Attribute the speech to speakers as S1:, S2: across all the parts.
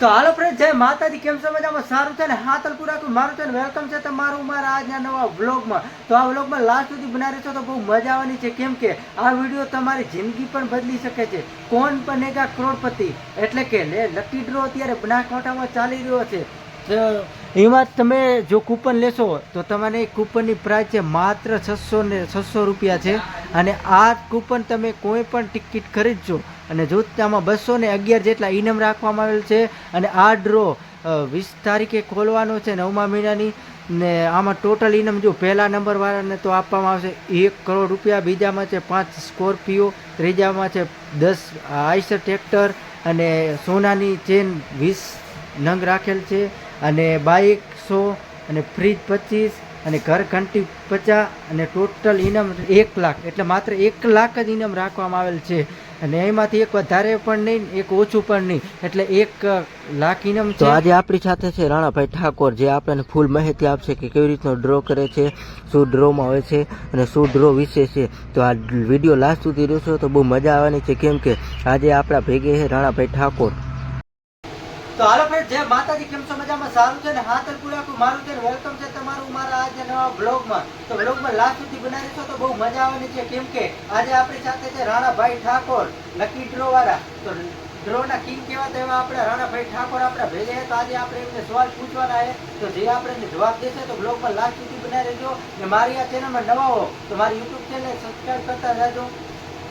S1: તો હાલો ફ્રેન્ડ, જય માતાજી, કેમ છો સારું છે ને? હાથલપુરા મારું છે ને? વેલકમ છે તમારું મારા આજના નવા વ્લોગમાં. તો આ વ્લોગમાં લાસ્ટ સુધી બનાવી છો તો બહુ મજા આવવાની છે. કેમ કે આ વીડિયો તમારી જિંદગી પણ બદલી શકે છે. કોણ બનેગા કરોડપતિ, એટલે કે લકી ડ્રો અત્યારે બનાસકાંઠામાં ચાલી રહ્યો છે. એમાં તમે જો કૂપન લેશો, તો તમારે કૂપનની પ્રાઇસ છે માત્ર છસો ને છસો રૂપિયા છે. અને આ કૂપન તમે કોઈ પણ ટિકિટ ખરીદજો. અને જો આમાં બસો ને અગિયાર જેટલા ઇનામ રાખવામાં આવેલ છે અને આ ડ્રો વીસ તારીખે ખોલવાનો છે નવમા મહિનાની. ને આમાં ટોટલ ઇનામ જો પહેલા નંબરવાળાને તો આપવામાં આવશે એક કરોડ રૂપિયા, બીજામાં છે પાંચ સ્કોર્પિયો, ત્રીજામાં છે દસ આઈસર ટ્રેક્ટર અને સોનાની ચેન વીસ નંગ રાખેલ છે. અને બાઇક સો, અને ફ્રીજ પચીસ, અને ઘર ઘંટી પચાસ, અને ટોટલ ઇનામ એક લાખ, એટલે માત્ર એક લાખ જ ઇનામ રાખવામાં આવેલ છે. અને એમાંથી એક વધારે પણ નહીં એક ઓછું પણ નહીં. એટલે એક લાખ ઇનામ છે. આજે આપણી સાથે છે રાણાભાઈ ઠાકોર જે આપણને ફૂલ માહિતી આપશે કે કેવી રીતનો ડ્રો કરે છે શું ડ્રોમાં હોય છે અને શું ડ્રો વિશે છે. તો આ વીડિયો લાસ્ટ સુધી રહેશો તો બહુ મજા આવવાની છે. કેમ કે આજે આપણા ભેગે છે રાણાભાઈ ઠાકોર. તો હાલો ફ્રેન્ડ જે માતાજી, કેમ છો મજામાં? સારું છે ને? હાતલપુરા કો, મારું છે વેલકમ છે તમારું મારા આજે નવા બ્લોગમાં તો બ્લોગમાં લાસ્ટ સુધી બનાવી છો તો બહુ મજા આવવાની છે. કેમ કે આજે આપણી સાથે છે રાણાભાઈ ઠાકોર લકી ડ્રો વાળા. તો ડ્રો ના કિંગ કેવા એવા આપણે રાણાભાઈ ઠાકોર આપણા ભેગે તો આજે આપણે એમને સવાલ પૂછવાના છે. તો જે આપણે જવાબ દેશે તો બ્લોગમાં લાસ્ટ સુધી બનાવી રહેજો ને મારી આ ચેનલમાં નવા હો તો મારી યુટ્યુબ ચેનલ સબસ્ક્રાઈબ કરતા રહેજો.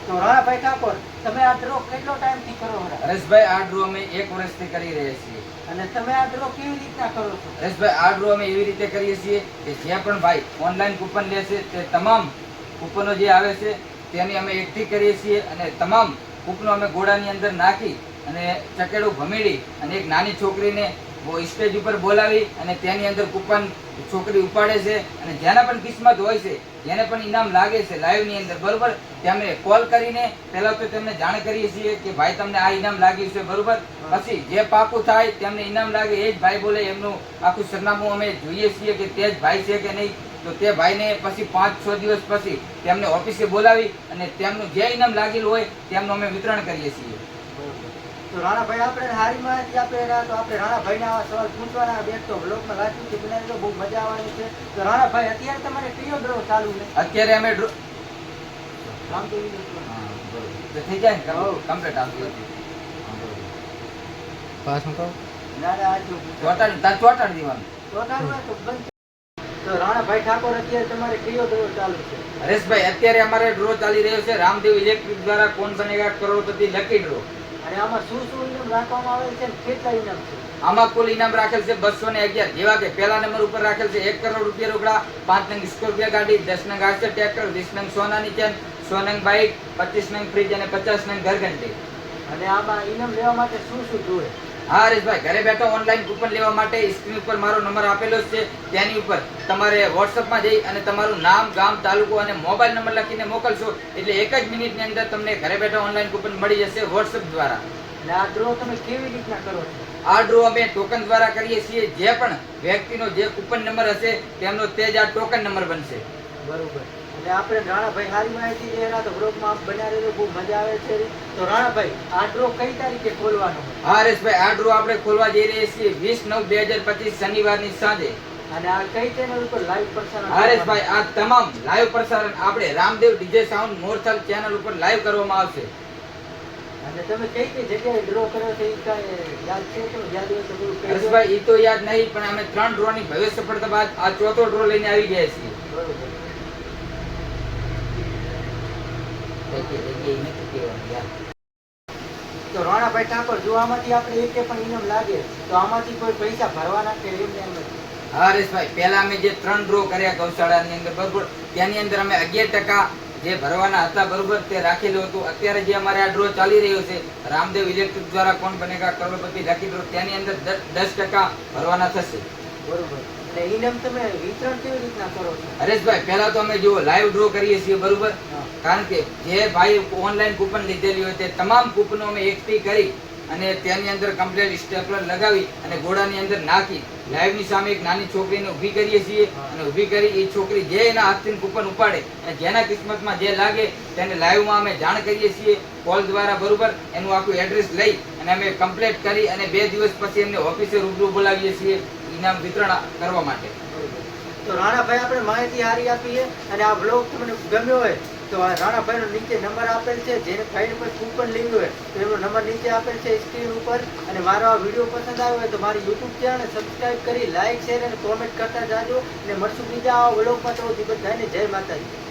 S1: તો રાણાભાઈ ઠાકોર તમે આ ડ્રો કેટલો ટાઈમથી કરો છો?
S2: હરેશભાઈ આ ડ્રો અમે એક વર્ષથી કરી રહ્યા છીએ.
S1: અને તમે આ ડ્રો કેવી રીતના કરો છો?
S2: હરેશભાઈ આ ડ્રો અમે એવી રીતે કરીએ છીએ કે જે પણ ભાઈ ઓનલાઈન કૂપન લેશે તે તમામ કૂપનો જે આવે છે તેની અમે એકઠી કરીએ છીએ અને તમામ કૂપનો અમે ઘોડાની અંદર નાખી અને ચકેડું ભમીડી અને એક નાની છોકરીને સ્ટેજ ઉપર બોલાવી અને તેની અંદર કૂપન છોકરી ઉપાડે છે અને જેના પણ કિસ્મત હોય છે જેને પણ ઇનામ લાગે છે લાઈવની અંદર બરોબર? તેમને કોલ કરીને પહેલાં તો તેમને જાણ કરીએ છીએ કે ભાઈ તમને આ ઇનામ લાગ્યું છે બરોબર? પછી જે પાકું થાય તેમને ઇનામ લાગે એ જ ભાઈ બોલે એમનું આખું સરનામું અમે જોઈએ છીએ કે તે જ ભાઈ છે કે નહીં? તો તે ભાઈને પછી પાંચ છ દિવસ પછી તેમને ઓફિસે બોલાવી અને તેમનું જે ઇનામ લાગેલું હોય તેમનું અમે વિતરણ કરીએ છીએ.
S1: તો રાણાભાઈ આપણે હારી માહિતી આપી રહ્યા તો આપણે રાણાભાઈને આવા સવાલ પૂછવાના બે તો બ્લોગમાં છે બનાવી તો બહુ મજા આવવાની છે. તો રાણાભાઈ અત્યારે તમારે કયો ડ્રો ચાલુ છે?
S2: અત્યારે અમે ડ્રો બરોબર. તો થઈ જાય. કમ્પ્લીટ આપી
S1: ના ના આ જો
S2: ચોટાડી તાર ચોટાડી દેવાનું.
S1: તો તો બંધ તો રાણાભાઈ ઠાકોર અત્યારે તમારે કયો ડ્રો ચાલુ છે?
S2: હરેશભાઈ અત્યારે અમારે ડ્રો ચાલી રહ્યો છે. રામદેવ ઇલેક્ટ્રિક દ્વારા કોણ બનેગા કરોડપતિ લકી ડ્રો
S1: અને આમાં શું શું ઇનામ રાખવામાં આવે છે કેટલા ઇનામ છે?
S2: આમાં કુલ ઇનામ રાખેલ છે બસો ને અગિયાર. જેવા કે પહેલા નંબર ઉપર રાખેલ છે એક કરોડ રૂપિયા રોકડા પાંચ નંગ સ્કોર્પિયો ગાડી દસ નંગ આરસર ટ્રેક્ટર વીસ નંગ સોનાની ચેન સો નંગ બાઇક પચીસ નંગ ફ્રીજ અને પચાસ નંગ ઘરઘંટી.
S1: અને આમાં ઇનામ લેવા માટે શું શું જોઈએ?
S2: હા હરેશભાઈ ઘરે બેઠા ઓનલાઈન કૂપન લેવા માટે સ્ક્રીન ઉપર મારો નંબર આપેલો છે. તેની ઉપર તમારે વોટ્સઅપમાં જઈ અને તમારું નામ ગામ તાલુકો અને મોબાઈલ નંબર લખીને મોકલશો. એટલે એક જ મિનિટની અંદર તમને ઘરે બેઠા ઓનલાઈન કૂપન મળી જશે વોટ્સઅપ દ્વારા.
S1: આ ડ્રો તમે કેવી રીતના કરો
S2: આ ડ્રો અમે ટોકન દ્વારા કરીએ છીએ. જે પણ વ્યક્તિનો જે કૂપન નંબર હશે તેમનો તે જ આ ટોકન નંબર બનશે.
S1: બરોબર. એટલે આપણે રાણાભાઈ સારી માહિતી દે રહ્યા તો બ્લોગમાં બન્યા રહેજો બહુ મજા આવે છે. તો રાણાભાઈ આ ડ્રો કઈ તારીખે ખોલવાનો?
S2: હા હરેશભાઈ આ ડ્રો આપણે ખોલવા જઈ રહ્યા છીએ વીસ નવ બે હજાર પચીસ શનિવારની સાંજે.
S1: અને આ કઈ ચેનલ ઉપર લાઈવ પ્રસારણ
S2: હરેશભાઈ આ તમામ લાઈવ પ્રસારણ આપણે Ramdev DJ sound Morthal channel ઉપર લાઈવ કરવામાં આવશે.
S1: અને તમે કઈ કઈ જગ્યાએ ડ્રો કર્યો છે એ કાંઈ યાદ છે કે યાદ હોય તો થોડું કહી
S2: એ તો યાદ નહીં પણ અમે ત્રણ ડ્રો ની ભવ્ય સફળતા બાદ આ ચોથો ડ્રો લઈને આવી ગયા છીએ.
S1: બરોબર. તો રાણાભાઈ ઠાકોર જો આમાંથી આપણે એકે પણ ઇનામ લાગે તો આમાંથી કોઈ પૈસા ભરવાના કે એમ એમ
S2: હા હરેશભાઈ પહેલા અમે જે ત્રણ ડ્રો કર્યા ગૌશાળાની અંદર બરોબર? તેની અંદર અમે અગિયાર ટકા જે ભરવાના હતા બરોબર તે રાખેલું હતું. અત્યારે જે અમારે આ ડ્રો ચાલી રહ્યો છે રામદેવ ઇલેક્ટ્રિક દ્વારા કોણ બનેગા કરોડપતિ લકી ડ્રો તેની અંદર દસ ટકા ભરવાના થશે.
S1: બરોબર. અને ઇનામ તમે વિતરણ કેવી રીતના કરો છો?
S2: હરેશભાઈ પહેલા તો અમે જુઓ લાઈવ ડ્રો કરીએ છીએ બરોબર. કારણ કે જે ભાઈ ઓનલાઈન કૂપન લીધેલી હોય તે તમામ કૂપનો અમે એકઠી કરી અને તેની અંદર કમ્પ્લેટ સ્ટેપલર લગાવી અને ઘોડાની અંદર નાખી. લાઈવની સામે એક નાની છોકરીને ઊભી કરીએ છીએ અને ઊભી કરી એ છોકરી જે એના હાથથી કૂપન ઉપાડે અને જેના કિસ્મતમાં જે લાગે તેને લાઈવમાં અમે જાણ કરીએ છીએ. કોલ દ્વારા બરોબર એનું આખું એડ્રેસ લઈ અને અમે કમ્પ્લેટ કરી અને બે દિવસ પછી એમને ઓફિસે રૂબરૂ બોલાવીએ છીએ ઇનામ વિતરણ કરવા માટે.
S1: તો રાણાભાઈ આપણે માહિતી હારી આપીએ અને આ બ્લોગ તમને ગમ્યો હોય તો આ રાણાભાઈનો નીચે નંબર આપેલ છે, જેને ભાઈને પર કૂપન લિંક હોય, તો એનો નંબર નીચે આપેલ છે સ્ક્રીન ઉપર. અને મારો આ વીડિયો પસંદ આવ્યો હોય તો મારી યુટ્યુબ ચેનલ સબસ્ક્રાઈબ કરી લાઈક શેર અને કોમેન્ટ કરતા જાજો. અને મળશું બીજા આ વ્લોગમાં તો બધાને જય માતાજી.